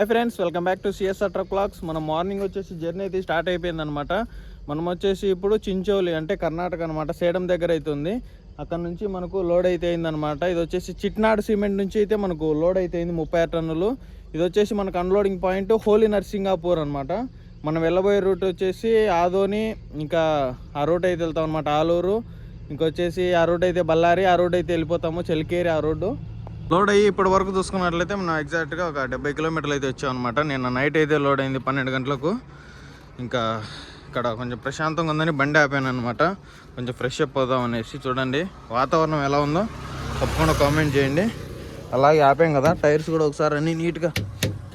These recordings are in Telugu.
Hi friends welcome back to CSR truck vlogs మనం మార్నింగ్ వచ్చేసి జర్నీ అయితే స్టార్ట్ అయిపోయింది అనమాట మనం వచ్చేసి ఇప్పుడు చించోలి అంటే కర్ణాటక అనమాట సేడం దగ్గర అయితే ఉంది. అక్కడ నుంచి మనకు లోడ్ అయితే అయిందనమాట ఇది వచ్చేసి చిట్నాడు సిమెంట్ నుంచి అయితే మనకు లోడ్ అయితే అయింది ముప్పై టన్నులు. ఇది వచ్చేసి మనకు అన్లోడింగ్ పాయింట్ హోలీ నర్సింగాపూర్ అనమాట మనం వెళ్ళబోయే రూట్ వచ్చేసి ఆదోని ఇంకా ఆ రూట్ అయితే వెళ్తాం అనమాట ఆలూరు. ఇంకొచ్చేసి ఆ రూట్ అయితే బళ్ళారి ఆ రూట్ అయితే వెళ్ళిపోతాము చెలికేరి ఆ రోడ్డు లోడ్ అయ్యి ఇప్పటి వరకు చూసుకున్నట్లయితే మనం ఎగ్జాక్ట్గా ఒక డెబ్బై కిలోమీటర్లు అయితే వచ్చాం అనమాట నిన్న నైట్ అయితే లోడ్ అయింది పన్నెండు గంటలకు. ఇంకా ఇక్కడ కొంచెం ప్రశాంతంగా ఉందని బండి ఆపాను అనమాట కొంచెం ఫ్రెష్ అప్ అవుదాం అనేసి చూడండి. వాతావరణం ఎలా ఉందో తప్పకుండా కామెంట్ చేయండి. అలాగే ఆపాం కదా టైర్స్ కూడా ఒకసారి అన్నీ నీట్గా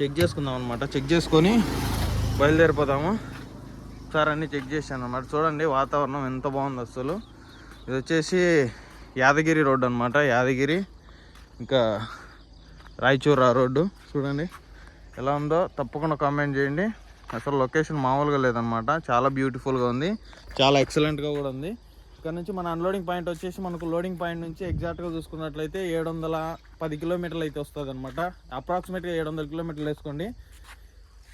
చెక్ చేసుకుందాం అనమాట చెక్ చేసుకొని బయలుదేరిపోదాము. ఒకసారి అన్నీ చెక్ చేశాను అనమాట చూడండి వాతావరణం ఎంత బాగుంది అసలు. ఇది వచ్చేసి యాదగిరి రోడ్డు అనమాట యాదగిరి ఇంకా రాయచూర్ ఆ రోడ్డు చూడండి. ఎలా ఉందో తప్పకుండా కామెంట్ చేయండి. అసలు లొకేషన్ మామూలుగా లేదనమాట చాలా బ్యూటిఫుల్గా ఉంది. చాలా ఎక్సలెంట్గా కూడా ఉంది. ఇక్కడ నుంచి మన అన్లోడింగ్ పాయింట్ వచ్చేసి మనకు లోడింగ్ పాయింట్ నుంచి ఎగ్జాక్ట్గా చూసుకున్నట్లయితే ఏడు వందల పది కిలోమీటర్లు అయితే వస్తుంది అనమాట అప్రాక్సిమేట్గా ఏడు వందల కిలోమీటర్లు వేసుకోండి.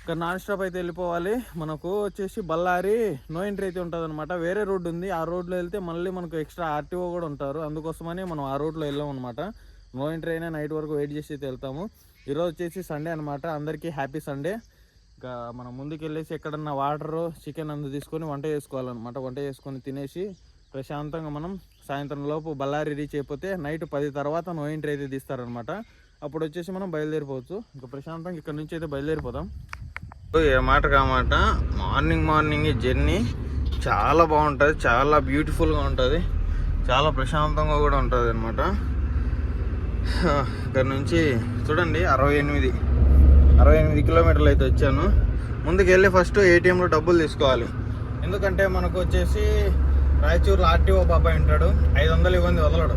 ఇక్కడ నాన్ స్టాప్ అయితే వెళ్ళిపోవాలి. మనకు వచ్చేసి బళ్ళారి నో ఎంట్రీ అయితే ఉంటుంది అనమాట వేరే రోడ్డు ఉంది. ఆ రోడ్లో వెళ్తే మళ్ళీ మనకు ఎక్స్ట్రా ఆర్టీఓ కూడా ఉంటారు. అందుకోసమని మనం ఆ రోడ్లో వెళ్ళాం అనమాట నో ఎంట్రీ అయినా నైట్ వరకు వెయిట్ చేసి అయితే వెళ్తాము. ఈరోజు వచ్చేసి సండే అనమాట అందరికీ హ్యాపీ సండే ఇంకా మనం ముందుకు వెళ్ళేసి ఎక్కడన్నా వాటర్ చికెన్ అందు తీసుకొని వంట చేసుకోవాలన్నమాట. వంట చేసుకొని తినేసి ప్రశాంతంగా మనం సాయంత్రం లోపు బళ్ళారి రీచ్ అయిపోతే నైట్ పది తర్వాత నో ఎంట్రీ అయితే తీస్తారనమాట అప్పుడు వచ్చేసి మనం బయలుదేరిపోవచ్చు. ఇంకా ప్రశాంతంగా ఇక్కడ నుంచి అయితే బయలుదేరిపోదాం. ఏ మాట కామాట. మార్నింగ్ మార్నింగ్ జర్నీ చాలా బాగుంటుంది. చాలా బ్యూటిఫుల్గా ఉంటుంది. చాలా ప్రశాంతంగా కూడా ఉంటుంది అనమాట ఇక్కడ నుంచి చూడండి అరవై ఎనిమిది. అరవై ఎనిమిది కిలోమీటర్లు అయితే వచ్చాను. ముందుకు వెళ్ళి ఫస్ట్ ఏటీఎంలో డబ్బులు తీసుకోవాలి. ఎందుకంటే మనకు వచ్చేసి రాయచూరు ఆర్టీఓ బాబాయ్ ఉంటాడు. ఐదు వందలు ఇవ్వండి వదలడు.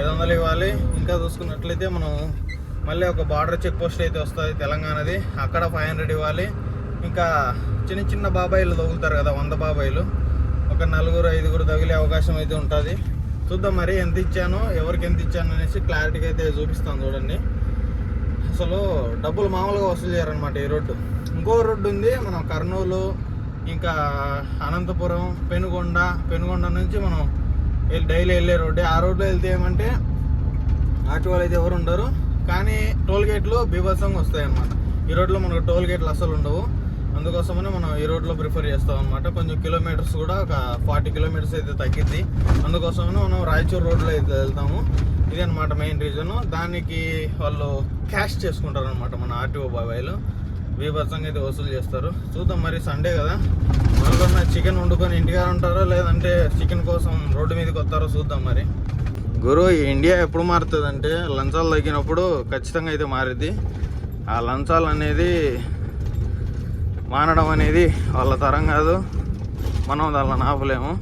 ఐదు వందలు ఇవ్వాలి. ఇంకా చూసుకున్నట్లయితే మనం మళ్ళీ ఒక బార్డర్ చెక్ పోస్ట్ అయితే వస్తుంది తెలంగాణది. అక్కడ ఫైవ్ హండ్రెడ్ ఇవ్వాలి. ఇంకా చిన్న చిన్న బాబాయిలు తగులుతారు కదా వంద బాబాయిలు. ఒక నలుగురు ఐదుగురు తగిలే అవకాశం అయితే ఉంటుంది. చూద్దాం మరి ఎంత ఇచ్చాను ఎవరికి ఎంత ఇచ్చాను అనేసి క్లారిటీగా అయితే చూపిస్తాను చూడండి. అసలు డబ్బులు మామూలుగా వసూలు చేయరనమాట ఈ రోడ్డు. ఇంకో రోడ్డు ఉంది మనం కర్నూలు ఇంకా అనంతపురం పెనుగొండ పెనుగొండ నుంచి మనం డైలీ వెళ్ళే రోడ్డే. ఆ రోడ్లో వెళ్తే ఏమంటే ఆటో వాళ్ళు అయితే ఎవరు ఉండరు. కానీ టోల్ గేట్లు బీభత్సంగా వస్తాయి అన్నమాట ఈ రోడ్లో మనకు టోల్ గేట్లు అసలు ఉండవు. అందుకోసమనే మనం ఈ రోడ్లో ప్రిఫర్ చేస్తాం అనమాట కొంచెం కిలోమీటర్స్ కూడా ఒక ఫార్టీ కిలోమీటర్స్ అయితే తగ్గిద్ది. అందుకోసమనే మనం రాయచూర్ రోడ్లో అయితే వెళ్తాము. ఇది అనమాట మెయిన్ రీజన్ దానికి వాళ్ళు క్యాష్ చేసుకుంటారు అనమాట మన ఆర్టీఓ బాబాయ్లు. బీభత్సంగా అయితే వసూలు చేస్తారు. చూద్దాం మరి సండే కదా. మనలో చికెన్ వండుకొని ఇంటికాడ ఉంటారో లేదంటే చికెన్ కోసం రోడ్డు మీదకి వస్తారో చూద్దాం మరి. గురు ఈ ఇండియా ఎప్పుడు మారుతుంది అంటే లంచాలు తగ్గినప్పుడు ఖచ్చితంగా అయితే మారిద్ది. ఆ లంచాలు అనేది మానడం అనేది వాళ్ళ తరం కాదు. మనం వాళ్ళని ఆపలేము.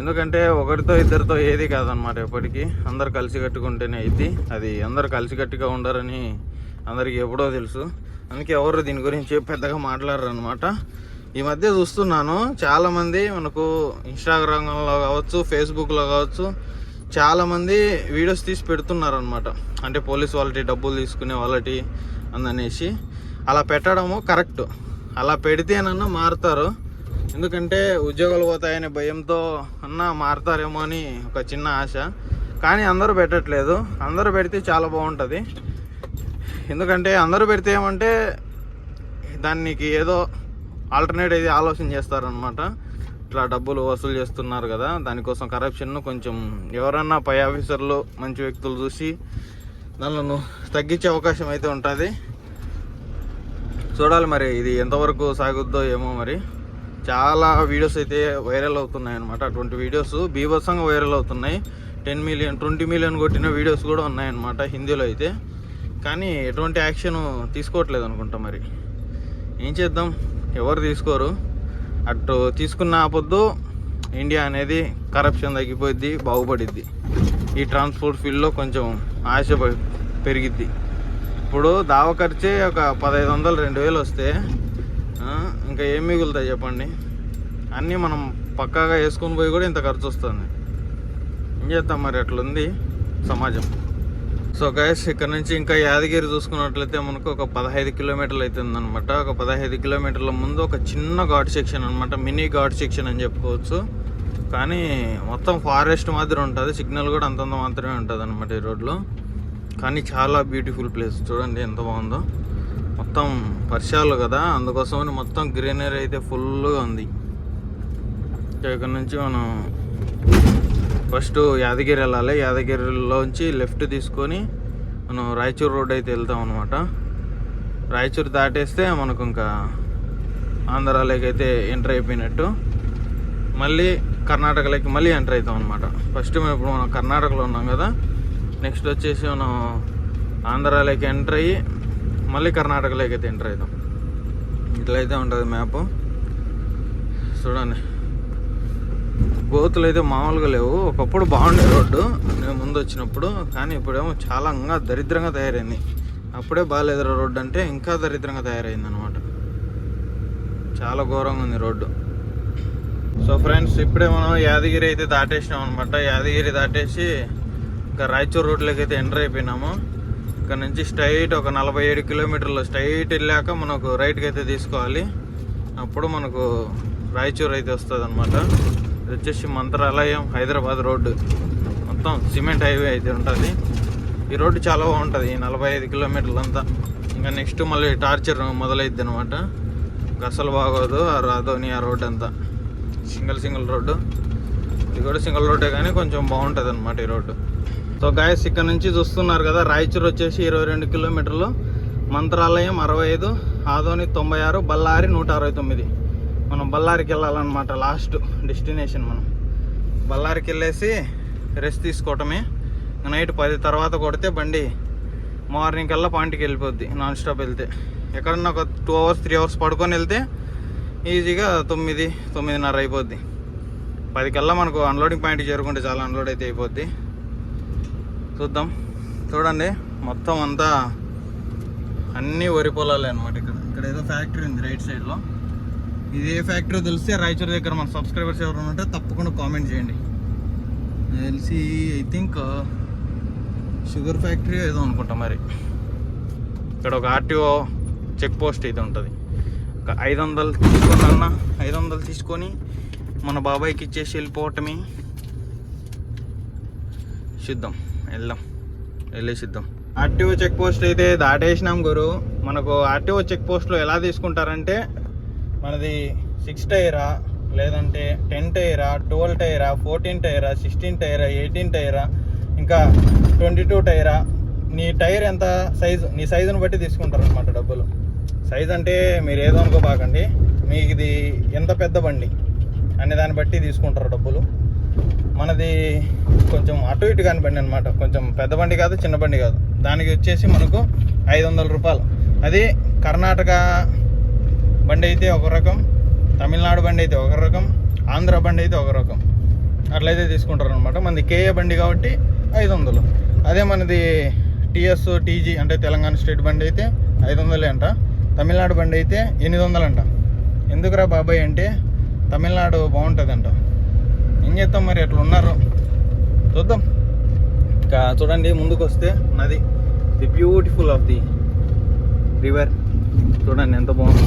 ఎందుకంటే ఒకరితో ఇద్దరితో ఏది కాదనమాట ఎప్పటికీ. అందరు కలిసి కట్టుకుంటేనే అయింది అది అందరు కలిసికట్టుగా ఉండరని అందరికీ ఎప్పుడో తెలుసు. అందుకే ఎవరు దీని గురించి పెద్దగా మాట్లాడరు అనమాట ఈ మధ్య చూస్తున్నాను. చాలామంది మనకు ఇన్స్టాగ్రామ్లో కావచ్చు ఫేస్బుక్లో కావచ్చు చాలామంది వీడియోస్ తీసి పెడుతున్నారు అనమాట అంటే పోలీస్ వాళ్ళటి డబ్బులు తీసుకునే వాళ్ళటి అందనేసి. అలా పెట్టడము కరెక్ట్. అలా పెడితేనన్నా మారుతారు. ఎందుకంటే ఉద్యోగాలు పోతాయనే భయంతో అన్నా మారుతారేమో అని ఒక చిన్న ఆశ. కానీ అందరూ పెట్టట్లేదు. అందరూ పెడితే చాలా బాగుంటుంది. ఎందుకంటే అందరూ పెడితే ఏమంటే దానికి ఏదో ఆల్టర్నేట్ అయితే ఆలోచన చేస్తారనమాట ఇట్లా డబ్బులు వసూలు చేస్తున్నారు కదా. దానికోసం కరప్షన్ను కొంచెం ఎవరన్నా పై ఆఫీసర్లు మంచి వ్యక్తులు చూసి దానిలో తగ్గించే అవకాశం అయితే ఉంటుంది. చూడాలి మరి ఇది ఎంతవరకు సాగుద్దో ఏమో మరి. చాలా వీడియోస్ అయితే వైరల్ అవుతున్నాయి అనమాట అటువంటి వీడియోస్ బీభత్సంగా వైరల్ అవుతున్నాయి. టెన్ మిలియన్ ట్వంటీ మిలియన్ కొట్టిన వీడియోస్ కూడా ఉన్నాయన్నమాట హిందీలో అయితే. కానీ ఎటువంటి యాక్షన్ తీసుకోవట్లేదు అనుకుంటా మరి. ఏం చేద్దాం? ఎవరు తీసుకోరు? అటు తీసుకున్న ఆపొద్దు. ఇండియా అనేది కరప్షన్ తగ్గిపోయిద్ది బాగుపడిద్ది. ఈ ట్రాన్స్పోర్ట్ ఫీల్డ్లో కొంచెం ఆశ పె- పెరిగిద్ది. ఇప్పుడు దావ ఖర్చే ఒక పదహైదు వందలు రెండు వేలు వస్తే ఇంకా ఏం మిగులుతాయి చెప్పండి? అన్నీ మనం పక్కాగా వేసుకొని పోయి కూడా ఇంత ఖర్చు వస్తుంది. ఏం చేస్తాం మరి? అట్లుంది సమాజం. సో గైస్ ఇక్కడ నుంచి ఇంకా యాదగిరి చూసుకున్నట్లయితే మనకు ఒక పదహైదు కిలోమీటర్లు అవుతుంది అనమాట ఒక పదహైదు కిలోమీటర్ల ముందు ఒక చిన్న ఘాట్ సెక్షన్ అనమాట మినీ ఘాట్ సెక్షన్ అని చెప్పుకోవచ్చు. కానీ మొత్తం ఫారెస్ట్ మాదిరి ఉంటుంది. సిగ్నల్ కూడా అంతంత మాత్రమే ఉంటుంది అనమాట ఈ రోడ్లో. కానీ చాలా బ్యూటిఫుల్ ప్లేస్ చూడండి ఎంత బాగుందో. మొత్తం వర్షాలు కదా అందుకోసమని మొత్తం గ్రీనరీ అయితే ఫుల్గా ఉంది. ఇక్కడ నుంచి మనం ఫస్ట్ యాదగిరి వెళ్ళాలి. యాదగిరిలోంచి లెఫ్ట్ తీసుకొని మనం రాయచూర్ రోడ్ అయితే వెళ్తాం అనమాట రాయచూర్ దాటేస్తే మనకు ఇంకా ఆంధ్రాలోకి అయితే ఎంటర్ అయిపోయినట్టు. మళ్ళీ కర్ణాటకలోకి మళ్ళీ ఎంటర్ అవుతాం అనమాట ఫస్ట్ మేము ఇప్పుడు మనం కర్ణాటకలో ఉన్నాం కదా నెక్స్ట్ వచ్చేసి మనం ఆంధ్రాలోకి ఎంటర్ అయ్యి మళ్ళీ కర్ణాటకలోకి అయితే ఎంటర్ అవుతాం. ఇట్లయితే ఉంటుంది మ్యాప్ చూడండి. గోతులు అయితే మామూలుగా లేవు. ఒకప్పుడు బాగుండే రోడ్డు. నేను ముందు వచ్చినప్పుడు కానీ ఇప్పుడేమో చాలా ఇంకా దరిద్రంగా తయారైంది. అప్పుడే బాగాలేదు రోడ్డు అంటే ఇంకా దరిద్రంగా తయారైంది అనమాట చాలా ఘోరంగా ఉంది రోడ్డు. సో ఫ్రెండ్స్ ఇప్పుడే మనం యాదగిరి అయితే దాటేసినాం అనమాట యాదగిరి దాటేసి ఇంకా రాయచూర్ రోడ్లోకి అయితే ఎంటర్ అయిపోయినాము. ఇక్కడ నుంచి స్ట్రైట్ ఒక నలభై ఏడు కిలోమీటర్లు స్ట్రైట్ వెళ్ళాక మనకు రైట్కి అయితే తీసుకోవాలి. అప్పుడు మనకు రాయచూర్ అయితే వస్తుంది అనమాట ఇది వచ్చేసి మంత్రాలయం హైదరాబాద్ రోడ్డు. మొత్తం సిమెంట్ హైవే అయితే ఉంటుంది. ఈ రోడ్డు చాలా బాగుంటుంది ఈ నలభై ఐదు కిలోమీటర్లంతా. ఇంకా నెక్స్ట్ మళ్ళీ టార్చర్ మొదలైద్ది అనమాట అసలు బాగోదు ఆ రాధోని ఆ రోడ్డు అంతా సింగిల్ సింగిల్ రోడ్డు. ఇది కూడా సింగిల్ రోడ్డే కానీ కొంచెం బాగుంటుంది అనమాట ఈ రోడ్డు. సో గాయస్ ఇక్కడ నుంచి చూస్తున్నారు కదా రాయచూర్ వచ్చేసి ఇరవై రెండు కిలోమీటర్లు. మంత్రాలయం అరవై ఐదు ఆదోని తొంభై ఆరు బళ్ళారి నూట అరవై తొమ్మిది. మనం బళ్ళారికి వెళ్ళాలన్నమాట లాస్ట్ డెస్టినేషన్ మనం. బళ్ళారికి వెళ్ళేసి రెస్ట్ తీసుకోవటమే. నైట్ పది తర్వాత కొడితే బండి మార్నింగ్ కల్లా పాయింట్కి వెళ్ళిపోద్ది నాన్ స్టాప్ వెళ్తే. ఎక్కడన్నా ఒక టూ అవర్స్ త్రీ అవర్స్ పడుకొని వెళ్తే ఈజీగా తొమ్మిది తొమ్మిదిన్నర అయిపోద్ది. పది కల్లా మనకు అన్లోడింగ్ పాయింట్ చేరుకుంటే చాలా అన్లోడ్ అయితే అయిపోద్ది. చూద్దాం. చూడండి మొత్తం అంతా అన్నీ వరి పొలాలే అనమాట ఇక్కడ. ఇక్కడ ఏదో ఫ్యాక్టరీ ఉంది రైట్ సైడ్లో ఇది ఏ ఫ్యాక్టరీ తెలిస్తే రాయచూర్ దగ్గర మన సబ్స్క్రైబర్స్ ఎవరైనా ఉంటే తప్పకుండా కామెంట్ చేయండి. తెలిసి ఐ థింక్ షుగర్ ఫ్యాక్టరీ ఏదో అనుకుంటా మరి. ఇక్కడ ఒక ఆర్టీఓ చెక్ పోస్ట్ అయితే ఉంటుంది. ఒక ఐదు వందలు తీసుకొని అన్న ఐదు వందలు తీసుకొని మన బాబాయ్కి ఇచ్చేసి వెళ్ళిపోవటమే. చూద్దాం. వెళ్దాం. వెళ్ళేసిద్దాం. ఆర్టీఓ చెక్ పోస్ట్ అయితే దాటేసినాం గురు. మనకు ఆర్టీఓ చెక్ పోస్ట్లో ఎలా తీసుకుంటారంటే మనది సిక్స్ టైరా లేదంటే టెన్ టైరా ట్వెల్వ్ టైరా ఫోర్టీన్ టైరా సిక్స్టీన్ టైరా ఎయిటీన్ టైరా ఇంకా ట్వంటీ టూ టైరా. నీ టైర్ ఎంత సైజు నీ సైజుని బట్టి తీసుకుంటారు అనమాట డబ్బులు. సైజ్ అంటే మీరు ఏదో అనుకోబాకండి మీకు ఇది ఎంత పెద్ద బండి అనే దాన్ని బట్టి తీసుకుంటారు డబ్బులు. మనది కొంచెం అటు ఇటు కనబడి బండి అనమాట కొంచెం పెద్ద బండి కాదు చిన్న బండి కాదు. దానికి వచ్చేసి మనకు ఐదు వందల రూపాయలు. అది కర్ణాటక బండి అయితే ఒక రకం తమిళనాడు బండి అయితే ఒక రకం ఆంధ్ర బండి అయితే ఒక రకం. అట్లయితే తీసుకుంటారు అనమాట మనది కేఏ బండి కాబట్టి ఐదు వందలు అదే మనది టీఎస్ టీజీ అంటే తెలంగాణ స్టేట్ బండి అయితే ఐదు వందలే అంట. తమిళనాడు బండి అయితే ఎనిమిది వందలు అంట ఎందుకురా బాబాయ్ అంటే తమిళనాడు బాగుంటుందంట. ఏం చేద్దాం మరి అట్లా ఉన్నారు చూద్దాం. ఇంకా చూడండి ముందుకు వస్తే ఉన్నది. The beautiful of the river చూడండి ఎంత బాగుంది.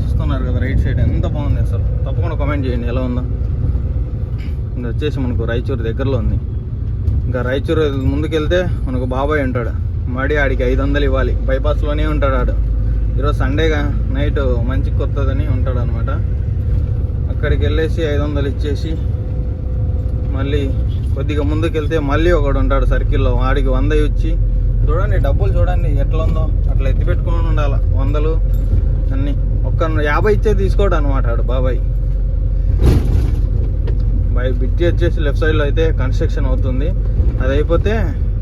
చూస్తున్నారు కదా రైట్ సైడ్ ఎంత బాగుంది అసలు. తప్పకుండా కామెంట్ చేయండి ఎలా ఉందో. ఇది వచ్చేసి మనకు రాయచూరు దగ్గరలో ఉంది. ఇంకా రాయచూరు ముందుకెళ్తే మనకు బాబాయ్ ఉంటాడు. మడి ఆడికి ఐదు వందలు ఇవ్వాలి. బైపాస్లోనే ఉంటాడు ఆడు. ఈరోజు సండేగా నైట్ మంచి కొత్తదని ఉంటాడు అనమాట అక్కడికి వెళ్ళేసి ఐదు వందలు ఇచ్చేసి మళ్ళీ కొద్దిగా ముందుకెళ్తే మళ్ళీ ఒకడు ఉంటాడు సర్కిల్లో వాడికి వంద ఇచ్చి. చూడండి డబ్బులు చూడండి ఎట్లా ఉందో అట్లా ఎత్తి పెట్టుకుని ఉండాలి? వందలు అన్నీ. ఒక్క యాభై ఇచ్చే తీసుకోడు అనమాట ఆడు బాబాయ్. బై బిడ్జి వచ్చేసి లెఫ్ట్ సైడ్లో అయితే కన్స్ట్రక్షన్ అవుతుంది. అది అయిపోతే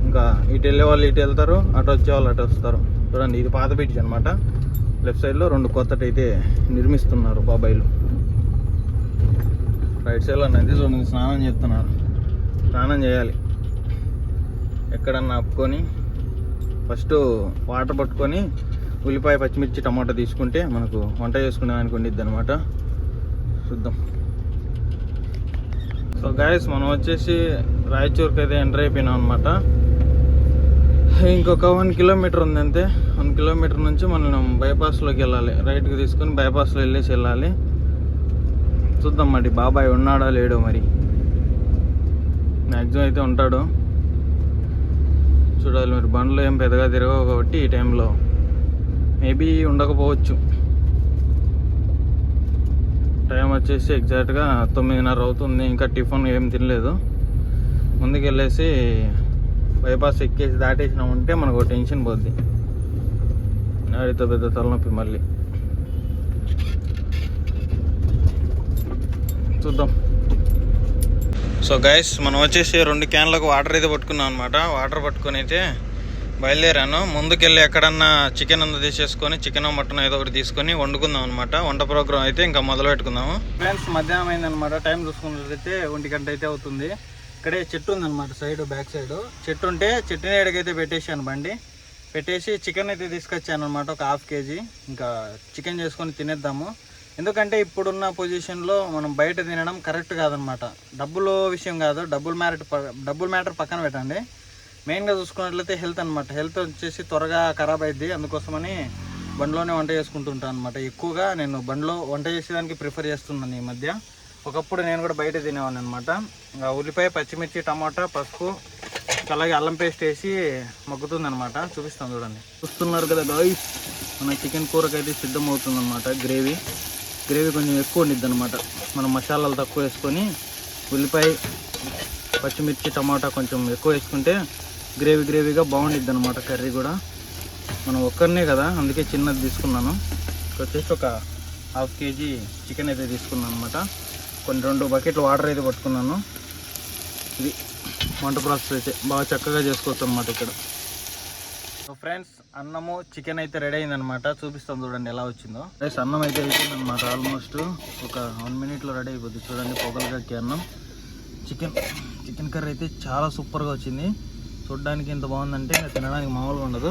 ఇంకా ఇటు వెళ్ళే వాళ్ళు ఇటు వెళ్తారు అటు వచ్చే వాళ్ళు అటు వస్తారు. చూడండి ఇది పాత బ్రిడ్జ్ అనమాట లెఫ్ట్ సైడ్లో రెండు కొత్తటి అయితే నిర్మిస్తున్నారు బాబాయిలు. రైట్ సైడ్లో నది చూడండి స్నానం చేస్తున్నారు. స్నానం చేయాలి. ఎక్కడన్నా అప్పుకొని ఫస్ట్ వాటర్ పట్టుకొని ఉల్లిపాయ పచ్చిమిర్చి టమాటా తీసుకుంటే మనకు వంట చేసుకునే దానికి ఉండిద్ది అనమాట చూద్దాం. సో గాయస్ మనం వచ్చేసి రాయచూర్కి అయితే ఎంటర్ అయిపోయినాం అనమాట ఇంకొక వన్ కిలోమీటర్ ఉంది అంతే. వన్ కిలోమీటర్ నుంచి మనం బైపాస్లోకి వెళ్ళాలి. రైట్కి తీసుకొని బైపాస్లో వెళ్ళేసి వెళ్ళాలి. చూద్దాం మరి బాబాయ్ ఉన్నాడా లేడో మరి. మ్యాక్సిమం అయితే ఉంటాడు. చూడాలి మరి బండ్లు ఏం పెద్దగా తిరగవు కాబట్టి ఈ టైంలో. మేబీ ఉండకపోవచ్చు. టైం వచ్చేసి ఎగ్జాక్ట్గా తొమ్మిదిన్నర అవుతుంది ఇంకా టిఫిన్ ఏం తినలేదు. ముందుకెళ్ళేసి బైపాస్ ఎక్కేసి దాటేసినామంటే మనకు టెన్షన్ పోద్ది. నాడితో పెద్ద తలనొప్పి మళ్ళీ. చూద్దాం. సో గైస్ మనం వచ్చేసి రెండు క్యాన్లకు వాటర్ అయితే పట్టుకున్నాం అనమాట వాటర్ పట్టుకొని అయితే బయలుదేరాను. ముందుకెళ్ళి ఎక్కడన్నా చికెన్ అంతా తీసేసుకొని చికెన్ మటన్ ఏదో ఒకటి తీసుకొని వండుకుందాం అనమాట వంట ప్రోగ్రామ్ అయితే ఇంకా మొదలు పెట్టుకుందాము. ఫ్రెండ్స్ మధ్యాహ్నం అయిందనమాట టైం చూసుకున్నట్లయితే ఒంటి గంట అయితే అవుతుంది. ఇక్కడే చెట్టు ఉందన్నమాట సైడ్ బ్యాక్ సైడ్ చెట్టు ఉంటే చెట్టు నీడకైతే పెట్టేసాను బండి. పెట్టేసి చికెన్ అయితే తీసుకొచ్చాను అనమాట ఒక హాఫ్ కేజీ. ఇంకా చికెన్ చేసుకొని తినేద్దాము. ఎందుకంటే ఇప్పుడున్న పొజిషన్లో మనం బయట తినడం కరెక్ట్ కాదనమాట. డబ్బులు విషయం కాదు డబ్బులు మ్యాటర్ డబ్బులు మ్యాటర్ పక్కన పెట్టండి. మెయిన్గా చూసుకున్నట్లయితే హెల్త్ అనమాట హెల్త్ వచ్చేసి త్వరగా ఖరాబ్ అయింది అందుకోసమని బండిలోనే వంట చేసుకుంటుంటాను అనమాట ఎక్కువగా నేను బండిలో వంట చేసేదానికి ప్రిఫర్ చేస్తున్నాను ఈ మధ్య. ఒకప్పుడు నేను కూడా బయట తినేవాడిని అనమాట ఉల్లిపాయ పచ్చిమిర్చి టమాటా పసుపు అలాగే అల్లం పేస్ట్ వేసి మగ్గుతుంది అనమాట చూపిస్తాను చూడండి. చూస్తున్నారు కదా గాయస్ మన చికెన్ కూరకైతే సిద్ధం అవుతుంది అనమాట గ్రేవీ గ్రేవీ కొంచెం ఎక్కువ ఉండిద్ది అనమాట మనం మసాలాలు తక్కువ వేసుకొని ఉల్లిపాయ పచ్చిమిర్చి టమాటా కొంచెం ఎక్కువ వేసుకుంటే గ్రేవీ గ్రేవీగా బాగుండిద్ది అనమాట కర్రీ కూడా. మనం ఒక్కరినే కదా అందుకే చిన్నది తీసుకున్నాను. వచ్చేసి ఒక హాఫ్ కేజీ చికెన్ అయితే తీసుకున్నాను అనమాట కొన్ని రెండు బకెట్లు వాటర్ అయితే పట్టుకున్నాను. ఇది వంట ప్రాసెస్ అయితే బాగా చక్కగా చేసుకోవచ్చు అనమాట ఇక్కడ. సో ఫ్రెండ్స్ అన్నము చికెన్ అయితే రెడీ అయిందనమాట చూపిస్తాం చూడండి ఎలా వచ్చిందో. ఫ్రెండ్స్ అన్నం అయితే అనమాట ఆల్మోస్ట్ ఒక వన్ మినిట్లో రెడీ అయిపోద్ది. చూడండి పొగలు కక్కి అన్నం. చికెన్ చికెన్ కర్రీ అయితే చాలా సూపర్గా వచ్చింది. చూడడానికి ఎంత బాగుందంటే ఇంకా తినడానికి మామూలుగా ఉండదు.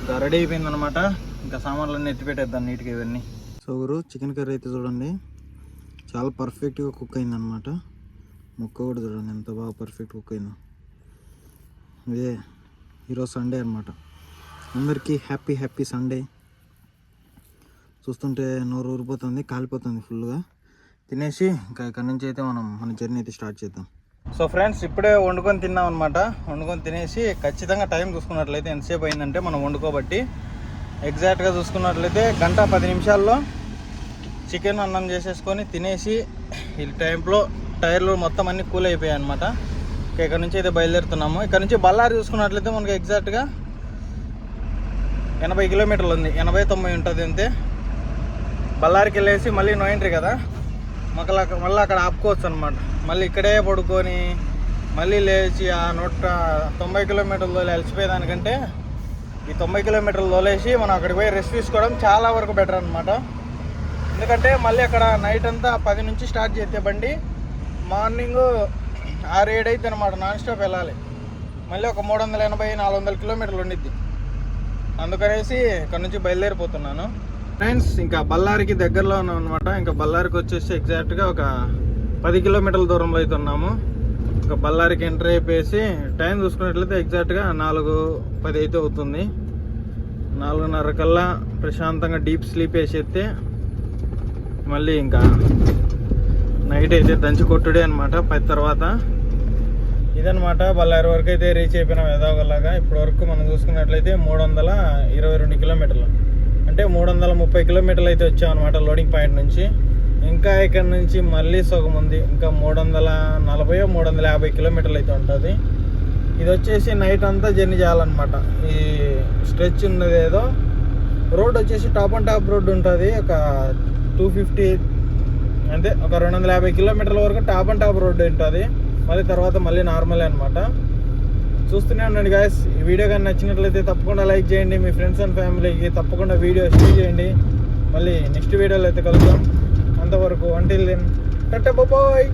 ఇంకా రెడీ అయిపోయిందనమాట ఇంకా సామాన్లన్నీ ఎత్తిపెట్టేద్దాం నీట్గా ఇవన్నీ. సో గురు చికెన్ కర్రీ అయితే చూడండి. చాలా పర్ఫెక్ట్గా కుక్ అయిందనమాట ముక్క కూడా చూడండి ఎంత బాగా పర్ఫెక్ట్ కుక్ అయిందో. ఇదే. ఈరోజు సండే అనమాట అందరికీ హ్యాపీ హ్యాపీ సండే చూస్తుంటే నోరు ఊరిపోతుంది కాలిపోతుంది ఫుల్గా తినేసి ఇంకా ఇక్కడ నుంచి అయితే మనం మన జర్నీ అయితే స్టార్ట్ చేద్దాం. సో ఫ్రెండ్స్ ఇప్పుడే వండుకొని తిన్నాం అనమాట వండుకొని తినేసి ఖచ్చితంగా టైం చూసుకున్నట్లయితే ఎంతసేపు అయిందంటే మనం వండుకోబట్టి ఎగ్జాక్ట్గా చూసుకున్నట్లయితే గంట పది నిమిషాల్లో చికెన్ అన్నం చేసేసుకొని తినేసి ఈ టైంలో టైర్లు మొత్తం అన్నీ కూల్ అయిపోయాయి అనమాట ఇక్కడ నుంచి అయితే బయలుదేరుతున్నాము. ఇక్కడ నుంచి బళ్ళారి చూసుకున్నట్లయితే మనకి ఎగ్జాక్ట్గా ఎనభై కిలోమీటర్లు ఉంది. ఎనభై తొంభై ఉంటుంది అంతే. బళ్ళారికి వెళ్ళేసి మళ్ళీ నోయింట్రీ కదా. మళ్ళీ మళ్ళీ అక్కడ ఆపుకోవచ్చు అనమాట మళ్ళీ ఇక్కడే పడుకొని మళ్ళీ లేచి ఆ నూట తొంభై కిలోమీటర్లు అలసిపోయేదానికంటే ఈ తొంభై కిలోమీటర్లు తోలేసి మనం అక్కడికి పోయి రెస్ట్ తీసుకోవడం చాలా వరకు బెటర్ అనమాట ఎందుకంటే మళ్ళీ అక్కడ నైట్ అంతా పది నుంచి స్టార్ట్ చేస్తే బండి మార్నింగ్ ఆరు ఏడు అయితే అనమాట నాన్ స్టాప్ వెళ్ళాలి. మళ్ళీ ఒక మూడు వందల ఎనభై నాలుగు వందల కిలోమీటర్లు ఉండిద్ది. అందుకనేసి ఇక్కడ నుంచి బయలుదేరిపోతున్నాను. ఫ్రెండ్స్ ఇంకా బళ్ళారికి దగ్గరలో ఉన్నాం అనమాట ఇంకా బళ్ళారికి వచ్చేసి ఎగ్జాక్ట్గా ఒక పది కిలోమీటర్ల దూరంలో అయితే ఉన్నాము. ఇంకా బళ్ళారికి ఎంటర్ అయిపోయేసి టైం చూసుకున్నట్లయితే ఎగ్జాక్ట్గా నాలుగు పది అయితే అవుతుంది. నాలుగున్నర కల్లా ప్రశాంతంగా డీప్ స్లీప్ వేసేస్తే మళ్ళీ ఇంకా నైట్ అయితే దంచి కొట్టుడే అనమాట పది తర్వాత ఇదనమాట బళ్ళారి వరకు అయితే రీచ్ అయిపోయినాం ఎదాగలాగా ఇప్పటి వరకు మనం చూసుకున్నట్లయితే మూడు వందల ఇరవై రెండు కిలోమీటర్లు. అంటే మూడు వందల ముప్పై కిలోమీటర్లు అయితే వచ్చామన్నమాట లోడింగ్ పాయింట్ నుంచి. ఇంకా ఇక్కడ నుంచి మళ్ళీ సగం ఉంది. ఇంకా మూడు వందల నలభై మూడు వందల యాభై కిలోమీటర్లు అయితే ఉంటుంది. ఇది వచ్చేసి నైట్ అంతా జర్నీ చేయాలన్నమాట. ఈ స్ట్రెచ్ ఉన్నది ఏదో. రోడ్ వచ్చేసి టాప్ అండ్ టాప్ రోడ్ ఉంటుంది. ఒక టూ ఫిఫ్టీ అంటే ఒక రెండు వందల యాభై కిలోమీటర్ల వరకు టాప్ అండ్ టాప్ రోడ్ ఉంటుంది. మళ్ళీ తర్వాత మళ్ళీ నార్మల్ అనమాట చూస్తూనే ఉండండి గాయస్ ఈ వీడియో కానీ నచ్చినట్లయితే తప్పకుండా లైక్ చేయండి. మీ ఫ్రెండ్స్ అండ్ ఫ్యామిలీకి తప్పకుండా వీడియో షేర్ చేయండి. మళ్ళీ నెక్స్ట్ వీడియోలో అయితే కలుద్దాం. అంతవరకు అంటే దెన్ బాయ్